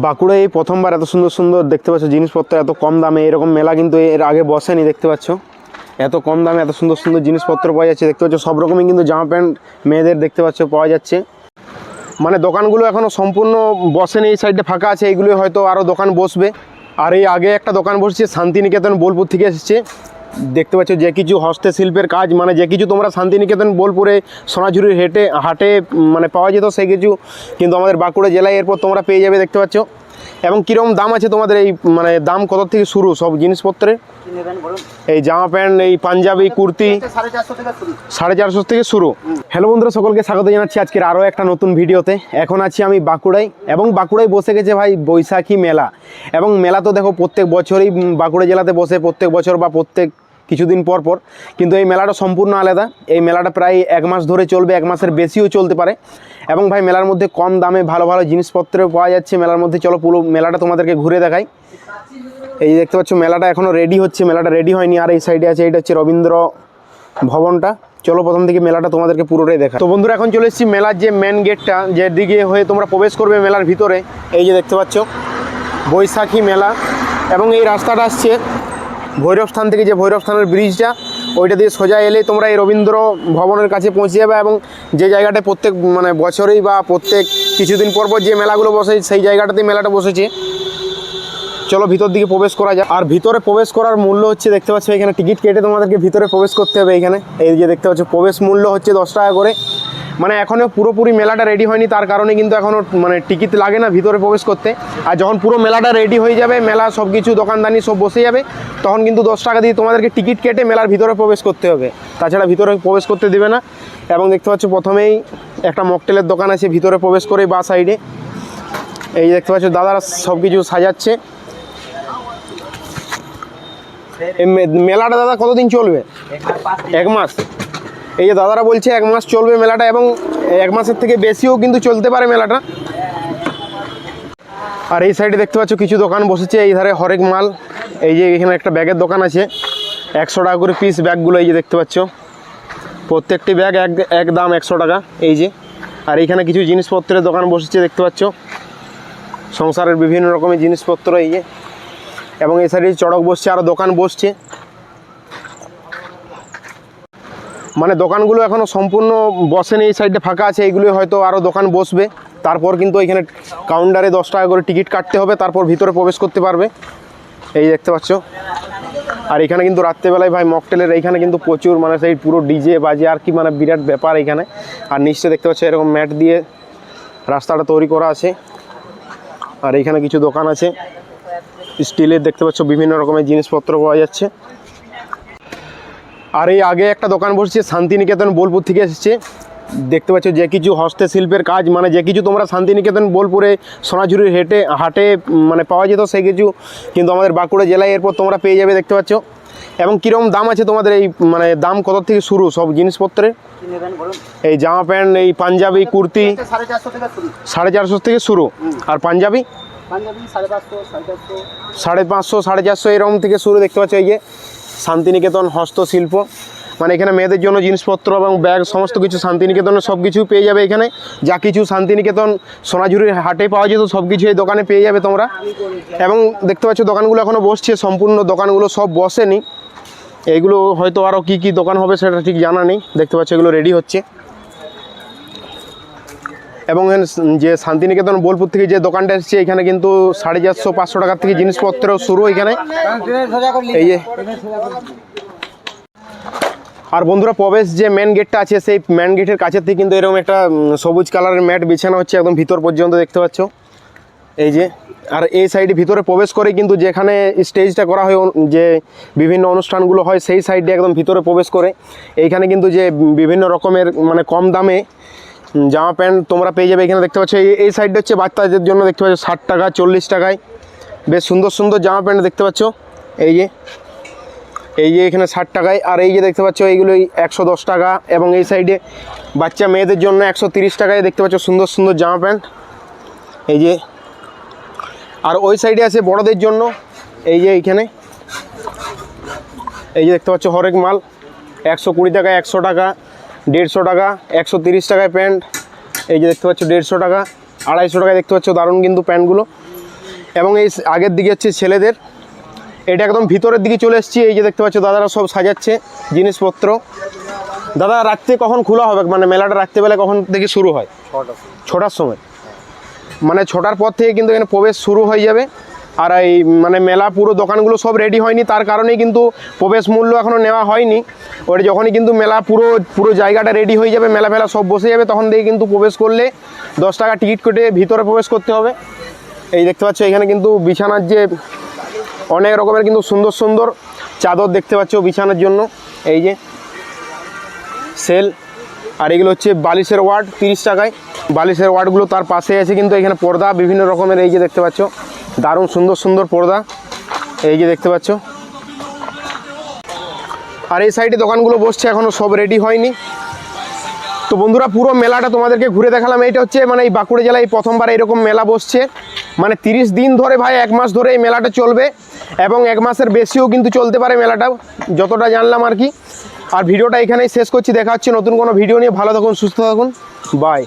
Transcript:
বাঁকুড়ায় এই প্রথমবার এত সুন্দর সুন্দর দেখতে পাচ্ছ জিনিসপত্র, এত কম দামে, এরকম মেলা কিন্তু এর আগে বসেনি, দেখতে পাচ্ছ। এত কম দামে এত সুন্দর সুন্দর জিনিসপত্র পাওয়া যাচ্ছে, দেখতে পাচ্ছ সব রকমই কিন্তু জামা প্যান্ট মেয়েদের দেখতে পাচ্ছ পাওয়া যাচ্ছে। মানে দোকানগুলো এখনও সম্পূর্ণ বসেনি, এই সাইডে ফাঁকা আছে এইগুলো হয়তো আরও দোকান বসবে। আর এই আগে একটা দোকান বসছে, শান্তিনিকেতন বোলপুর থেকে এসেছে। দেখতে পাচ্ছ যে কিছু হস্তশিল্পের কাজ মানে যে কিছু তোমরা শান্তিনিকেতন, বোলপুরে সোনাঝুরির হেঁটে, হাটে মানে পাওয়া যেত সেই কিছু। কিন্তু আমাদের বাঁকুড়া জেলায় এরপর তোমরা পেয়ে যাবে দেখতে পাচ্ছ। এবং কীরকম দাম আছে তোমাদের এই মানে দাম কত থেকে শুরু সব জিনিসপত্রের? এই জামা প্যান্ট, এই পাঞ্জাবি, কুর্তি। সাড়ে চারশো থেকে শুরু। হ্যালো বন্ধুরা, সকলকে স্বাগত জানাচ্ছি আজকের আরও একটা নতুন ভিডিওতে। এখন আছি আমি বাঁকুড়ায়, এবং বাঁকুড়ায় বসে গেছে ভাই বৈশাখী মেলা। এবং মেলা তো দেখো প্রত্যেক বছরই বাঁকুড়া জেলাতে বসে, প্রত্যেক বছর বা প্রত্যেক কিছুদিন পর পর। কিন্তু এই মেলাটা সম্পূর্ণ আলাদা। এই মেলাটা প্রায় এক মাস ধরে চলবে, এক মাসের বেশিও চলতে পারে। এবং ভাই, মেলার মধ্যে কম দামে ভালো ভালো জিনিসপত্র পাওয়া যাচ্ছে। মেলার মধ্যে চলো পুরো মেলাটা তোমাদেরকে ঘুরে দেখাই। এই যে দেখতে পাচ্ছ, মেলাটা এখনও রেডি হচ্ছে। মেলাটা রেডি হয়নি। আর এই সাইডে আছে এটা হচ্ছে রবীন্দ্র ভবনটা। চলো প্রথম থেকে মেলাটা তোমাদেরকে পুরোটাই দেখা তো বন্ধুরা, এখন চলে এসেছি মেলার যে মেন গেটটা যে দিকে হয়ে তোমরা প্রবেশ করবে মেলার ভিতরে। এই যে দেখতে পাচ্ছ, বৈশাখী মেলা। এবং এই রাস্তাটা আসছে ভৈরব স্থান থেকে যে ভৈরব স্থানের ব্রিজটা ওইটা দিয়ে সোজা এলেই তোমরা এই রবীন্দ্র ভবনের কাছে পৌঁছে যাবে এবং যে জায়গাটায় প্রত্যেক মানে বছরেই বা প্রত্যেক কিছুদিন পর পর যে মেলাগুলো বসে, সেই জায়গাটাতেই মেলাটা বসেছে। চলো ভিতর দিকে প্রবেশ করা যায় আর ভিতরে প্রবেশ করার মূল্য হচ্ছে, দেখতে পাচ্ছ এখানে টিকিট কেটে তোমাদেরকে ভিতরে প্রবেশ করতে হবে এখানে। এই যে দেখতে পাচ্ছ, প্রবেশ মূল্য হচ্ছে দশ টাকা করে। মানে এখনও পুরোপুরি মেলাটা রেডি হয়নি, তার কারণে কিন্তু এখনও মানে টিকিট লাগে না ভিতরে প্রবেশ করতে। আর যখন পুরো মেলাটা রেডি হয়ে যাবে, মেলা সব কিছু দোকানদানি সব বসে যাবে, তখন কিন্তু দশ টাকা দিয়ে তোমাদেরকে টিকিট কেটে মেলার ভিতরে প্রবেশ করতে হবে। তাছাড়া ভিতরে প্রবেশ করতে দেবে না। এবং দেখতে পাচ্ছ প্রথমেই একটা মকটেলের দোকান আছে, ভিতরে প্রবেশ করে বা সাইডে এই দেখতে পাচ্ছ দাদারা সব কিছু সাজাচ্ছে মেলাটা দাদা কতদিন চলবে? এক মাস। এই যে দাদারা বলছে এক মাস চলবে মেলাটা এবং এক মাসের থেকে বেশিও কিন্তু চলতে পারে মেলাটা। আর এই সাইডে দেখতে পাচ্ছ কিছু দোকান বসেছে, এই ধারে হরেক মাল। এই যে এখানে একটা ব্যাগের দোকান আছে, একশো টাকা করে পিস ব্যাগগুলো এই যে দেখতে পাচ্ছ। প্রত্যেকটি ব্যাগ এক এক দাম একশো টাকা, এই যে। আর এইখানে কিছু জিনিসপত্রের দোকান বসেছে, দেখতে পাচ্ছ। সংসারের বিভিন্ন রকমের জিনিসপত্র, এই যে। এবং এই সাইডে চড়ক বসছে আরও দোকান বসছে। মানে দোকানগুলো এখনও সম্পূর্ণ বসেনি, এই সাইডে ফাঁকা আছে এইগুলো হয়তো আরও দোকান বসবে। তারপর কিন্তু এখানে কাউন্টারে দশ টাকা করে টিকিট কাটতে হবে, তারপর ভিতরে প্রবেশ করতে পারবে। এই দেখতে পাচ্ছ? আর এখানে কিন্তু রাত্রেবেলায় ভাই মকটেলের এইখানে কিন্তু প্রচুর মানে সেই পুরো ডিজে বাজে, আর কি মানে বিরাট ব্যাপার এখানে। আর নিচে দেখতে পাচ্ছ, এরকম ম্যাট দিয়ে রাস্তাটা তৈরি করা আছে। আর এইখানে কিছু দোকান আছে। স্টিলের দেখতে পাচ্ছ, বিভিন্ন রকমের জিনিসপত্র পাওয়া যাচ্ছে। আর এই আগে একটা দোকান বসছে শান্তিনিকেতন বোলপুর থেকে এসেছে। দেখতে পাচ্ছ যে কিছু হস্তশিল্পের কাজ মানে যে কিছু তোমরা শান্তিনিকেতন বোলপুরে সোনাঝুরির হেঁটে হাটে মানে পাওয়া যেত সেই কিছু কিন্তু আমাদের বাঁকুড়া জেলায় এরপর তোমরা পেয়ে যাবে দেখতে পাচ্ছ। এবং কীরকম দাম আছে তোমাদের এই মানে দাম কত থেকে শুরু সব জিনিসপত্রের? এই জামা প্যান্ট এই পাঞ্জাবি কুর্তি সাড়ে চারশো সাড়ে চারশো থেকে শুরু। আর পাঞ্জাবি? সাড়ে পাঁচশো সাড়ে চারশো এরকম থেকে শুরু দেখতে পাচ্ছ এই যে। শান্তিনিকেতন হস্তশিল্প মানে এখানে মেয়েদের জন্য জিনিসপত্র এবং ব্যাগ, সমস্ত কিছু শান্তিনিকেতনের সব কিছু পেয়ে যাবে এখানে। যা কিছু শান্তিনিকেতন সোনাঝুরির হাটে পাওয়া যেত সব কিছু এই দোকানে পেয়ে যাবে তোমরা। এবং দেখতে পাচ্ছ দোকানগুলো এখনও বসছে, সম্পূর্ণ দোকানগুলো সব বসেনি। এইগুলো হয়তো আরও কি কি দোকান হবে সেটা ঠিক জানা নেই। দেখতে পাচ্ছ এগুলো রেডি হচ্ছে। এবং যে শান্তিনিকেতন বোলপুর থেকে যে দোকানটা এসেছে, এখানে কিন্তু সাড়ে চারশো, পাঁচশো টাকার থেকে জিনিসপত্র শুরু এখানে। এই যে আর বন্ধুরা, প্রবেশ যে মেন গেটটা আছে, সেই মেন গেটের কাছের থেকে কিন্তু এরকম একটা সবুজ কালারের ম্যাট বিছানো হচ্ছে একদম ভিতর পর্যন্ত দেখতে পাচ্ছ। এই যে, আর এই সাইডে ভিতরে প্রবেশ করে কিন্তু যেখানে স্টেজটা করা হয় যে বিভিন্ন অনুষ্ঠানগুলো হয়, সেই সাইডে একদম ভিতরে প্রবেশ করে। এইখানে কিন্তু যে বিভিন্ন রকমের মানে কম দামে জামা প্যান্ট তোমরা পেয়ে যাবে এখানে দেখতে পাচ্ছ, এই- এই সাইডটা হচ্ছে বাচ্চাদের জন্য দেখতে পাচ্ছ, ষাট টাকা, চল্লিশ টাকায়। বেশ সুন্দর সুন্দর জামা প্যান্ট দেখতে পাচ্ছ, এই যে এই যে এখানে ষাট টাকায়, আর এই যে দেখতে পাচ্ছ এইগুলো একশো দশ টাকা, এবং এই সাইডে বাচ্চা মেয়েদের জন্য একশো তিরিশ টাকায় দেখতে পাচ্ছ, সুন্দর সুন্দর জামা প্যান্ট, এই যে, আর ওই সাইডে আছে বড়দের জন্য, এই যে এইখানে, এই যে দেখতে পাচ্ছ, হরেক মাল, একশো কুড়ি টাকা, একশো টাকা দেড়শো টাকা একশো তিরিশ টাকায় প্যান্ট। এই যে দেখতে পাচ্ছ দেড়শো টাকা আড়াইশো টাকায় দেখতে পাচ্ছ দারুণ কিন্তু প্যান্টগুলো। এবং এই আগের দিকে হচ্ছে ছেলেদের। এটা একদম ভিতরের দিকে চলে এসেছি এই যে দেখতে পাচ্ছ দাদারা সব সাজাচ্ছে জিনিসপত্র। দাদা রাত্রে কখন খোলা হবে? মানে মেলাটা রাত্রেবেলা কখন থেকে শুরু হয়? ছটার সময়। মানে ছটার পর থেকে কিন্তু এখানে প্রবেশ শুরু হয়ে যাবে। আর এই মানে মেলা পুরো দোকানগুলো সব রেডি হয়নি, তার কারণেই কিন্তু প্রবেশ মূল্য এখনও নেওয়া হয়নি। ওটা যখনই কিন্তু মেলা পুরো পুরো জায়গাটা রেডি হয়ে যাবে, মেলা ফেলা সব বসে যাবে, তখন দিয়ে কিন্তু প্রবেশ করলে দশ টাকা টিকিট কেটে ভিতরে প্রবেশ করতে হবে। এই দেখতে পাচ্ছ, এখানে কিন্তু বিছানার যে অনেক রকমের কিন্তু সুন্দর সুন্দর চাদর দেখতে পাচ্ছ বিছানার জন্য। এই যে সেল, আর এগুলো হচ্ছে বালিশের ওয়ার্ড, তিরিশ টাকায়। বালিশের ওয়ার্ডগুলো তার পাশে আছে কিন্তু এখানে পর্দা, বিভিন্ন রকমের এই যে দেখতে পাচ্ছ। দারুণ, সুন্দর সুন্দর পর্দা। এই যে দেখতে পাচ্ছ। আর এই সাইডে দোকানগুলো বসছে এখনও সব রেডি হয়নি। তো বন্ধুরা, পুরো মেলাটা তোমাদেরকে ঘুরে দেখালাম। এইটা হচ্ছে মানে এই বাঁকুড়া জেলায় প্রথমবার এরকম মেলা বসছে। মানে তিরিশ দিন ধরে ভাই, এক মাস ধরে এই মেলাটা চলবে। এবং এক মাসের বেশিও কিন্তু চলতে পারে মেলাটাও যতটা জানলাম আর কি। আর ভিডিওটা এখানেই শেষ করছি। দেখা হচ্ছে নতুন কোনো ভিডিও নিয়ে। ভালো থাকুন, সুস্থ থাকুন। বাই